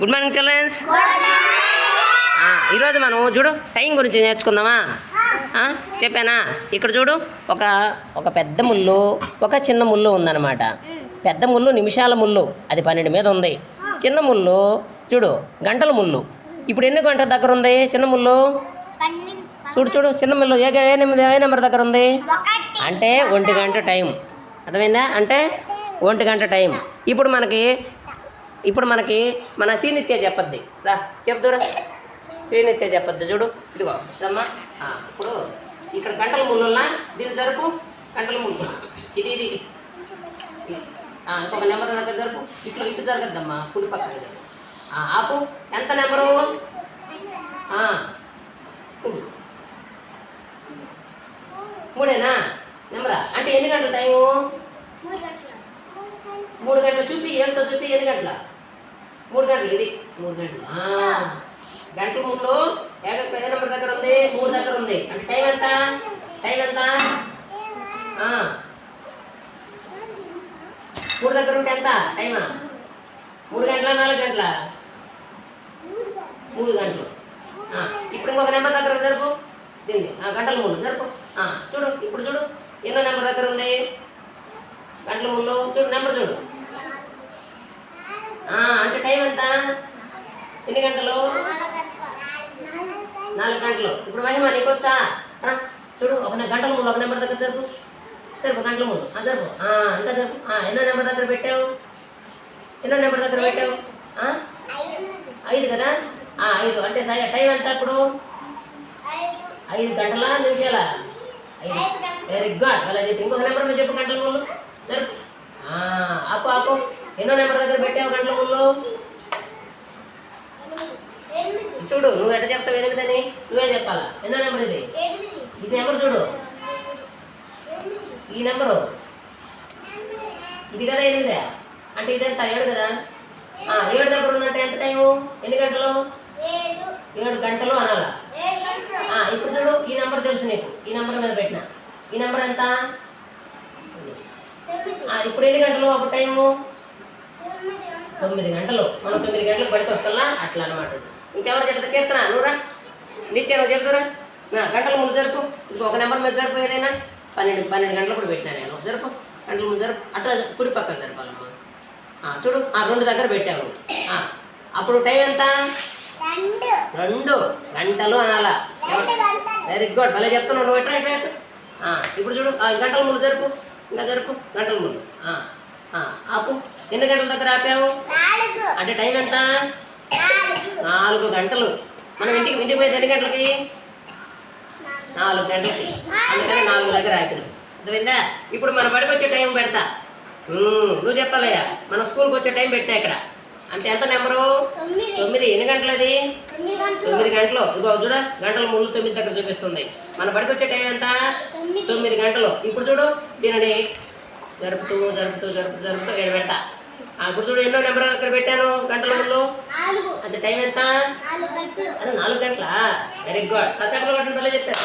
Good morning children's ఈరోజు మనం చూడు టైం గురించి నేర్చుకుందామా? చెప్పానా? ఇక్కడ చూడు ఒక ఒక పెద్ద ముళ్ళు ఒక చిన్న ముళ్ళు ఉందన్నమాట. పెద్ద ముళ్ళు నిమిషాల ముళ్ళు అది పన్నెండు మీద ఉంది. చిన్న ముళ్ళు చూడు గంటల ముళ్ళు. ఇప్పుడు ఎన్ని గంటల దగ్గర ఉంది చిన్న ముళ్ళు? చూడు చూడు చిన్న ముళ్ళు. ఏ ఏ నెంబర్ దగ్గర ఉంది? అంటే ఒంటి గంట టైం. అర్థమైందా? అంటే ఒంటి గంట టైం. ఇప్పుడు మనకి ఇప్పుడు మనకి మన శ్రీనిత్య చెప్పద్ది. రా చెప్దురా శ్రీనిత్య చెప్పద్ది చూడు. ఇదిగో శ్రమ ఇప్పుడు ఇక్కడ గంటల ముళ్ళున్నా దీని జరుపు. గంటల ముళ్ళు ఇది ఇది. ఇంకొక నెంబర్ దగ్గర జరుపు. ఇట్లా ఇటు జరగద్దమ్మా కుడి పక్కన జరుపు. ఆపు. ఎంత నెంబరు? మూడు. మూడేనా? నెంబరా? అంటే ఎన్ని గంటల టైము? మూడు గంటలు. మూడు గంటలు. చూపి ఎంతో చూపి ఎన్ని గంటల? మూడు గంటలు ఇది. మూడు గంటలు. గంటల ముందు ఏ గంట- ఏ నెంబర్ దగ్గర ఉంది మూడు దగ్గర ఉంది. అంటే టైం ఎంత? టైం ఎంత. మూడు దగ్గర ఉంటే ఎంత? టైమా మూడు గంటల నాలుగు గంటల? మూడు గంటలు. ఇప్పుడు ఇంకొక నెంబర్ దగ్గర జరుపు. దీన్ని. గంటల ముందు జరుపు. చూడు ఇప్పుడు చూడు. ఎన్నో నెంబర్ దగ్గర ఉంది? గంటల ముందు చూడు నెంబర్ చూడు. టైం ఎంత ఎన్ని గంటలు? నాలుగు గంటలు. ఇప్పుడు మహిమ నీకు వచ్చా రా, చూడు ఒక గంటల ముందు ఒక నెంబర్ దగ్గర జరుపు. జరుపు గంటల ముందు. ఆ, జరుపు. ఇంకా జరుపు. ఎన్నో నెంబర్ దగ్గర పెట్టావు? ఎన్నో నెంబర్ దగ్గర పెట్టావు? ఐదు కదా? ఆ, ఐదు. అంటే సై టైం ఎంత ఇప్పుడు? ఐదు గంటల నిమిషాల? ఐదు. వెరీ గుడ్ అలా చెప్పి. ఇంకొక నెంబర్ మీద చెప్పు గంటల ముందు. జరుపు. ఎన్నో నెంబర్ దగ్గర పెట్టావు గంటల ముందు? చూడు నువ్వు ఎట్లా చెప్తావు ఎనిమిది అని నువ్వే చెప్పాలా? ఎన్నో నెంబర్ ఇది? ఇది నెంబర్ చూడు. ఈ నెంబరు? ఇది కదా ఎనిమిదే? అంటే ఇదెంత ఏడు కదా? ఏడు దగ్గర ఉందంటే ఎంత టైము? ఎన్ని గంటలు? ఏడు. గంటలు అనాలా? ఇప్పుడు చూడు ఈ నెంబర్ తెలుసు నీకు. ఈ నెంబర్ మీద పెట్టిన. ఈ నెంబర్ ఎంత? ఇప్పుడు ఎన్ని గంటలు అప్పుడు టైము? తొమ్మిది గంటలు. మనం తొమ్మిది గంటలకు పడితే వస్తున్నా అట్లా అనమాట ఇంకెవరు చెప్తా కీర్తన? నువ్వురా నిత్య నువ్వు చెప్తురా నా గంటల ముందు జరుపు. ఇంకో ఒక నెంబర్ మీద జరుపు ఏదైనా. పన్నెండు పన్నెండు గంటలు కూడా పెట్టినా నేను. జరుపు. గంటల ముందు జరుపు. అట్లా కుడి పక్క సరిపాలమ్మా ఆ, చూడు ఆ రెండు దగ్గర పెట్టావు. అప్పుడు టైం ఎంత? రెండు. గంటలు అనాలా. వెరీ గుడ్ భలే చెప్తున్నావు. నువ్వు ఎట్రా ఎట్రా ఆ, ఇప్పుడు చూడు గంటల ముందు జరుపు. ఇంకా జరుపు. గంటల ముందు. ఆపు. ఎన్ని గంటల దగ్గర ఆపావు? అంటే టైం ఎంత? నాలుగు. గంటలు. మనం ఇంటికి ఇంటికి పోయేది ఎన్ని గంటలకి? నాలుగు. గంటలకి. అందుకని నాలుగు దగ్గర ఆపినాం. అర్థమైందా? ఇప్పుడు మన బడికి వచ్చే టైం పెడతా. నువ్వు చెప్పాలయ్యా. మన స్కూల్కి వచ్చే టైం పెట్టినా ఇక్కడ. అంటే ఎంత నెంబరు? తొమ్మిది. ఎన్ని గంటలు అది? తొమ్మిది గంటలు. ఇదిగో చూడ గంటల ముందు తొమ్మిది దగ్గర చూపిస్తుంది. మన బడికి వచ్చే టైం ఎంత? తొమ్మిది. గంటలు. ఇప్పుడు చూడు దీనిని జరుపుతూ జరుపుతూ జరుపుతూ జరుపుతూ ఏడు పెట్ట ఆ, ఇప్పుడు చూడు ఎన్నో నెంబర్ అక్కడ పెట్టాను గంటల ముందు. అంత టైం ఎంత? అదే నాలుగు గంటల? వెరీ గుడ్ ప్రచారంలో గంటలు చెప్పారు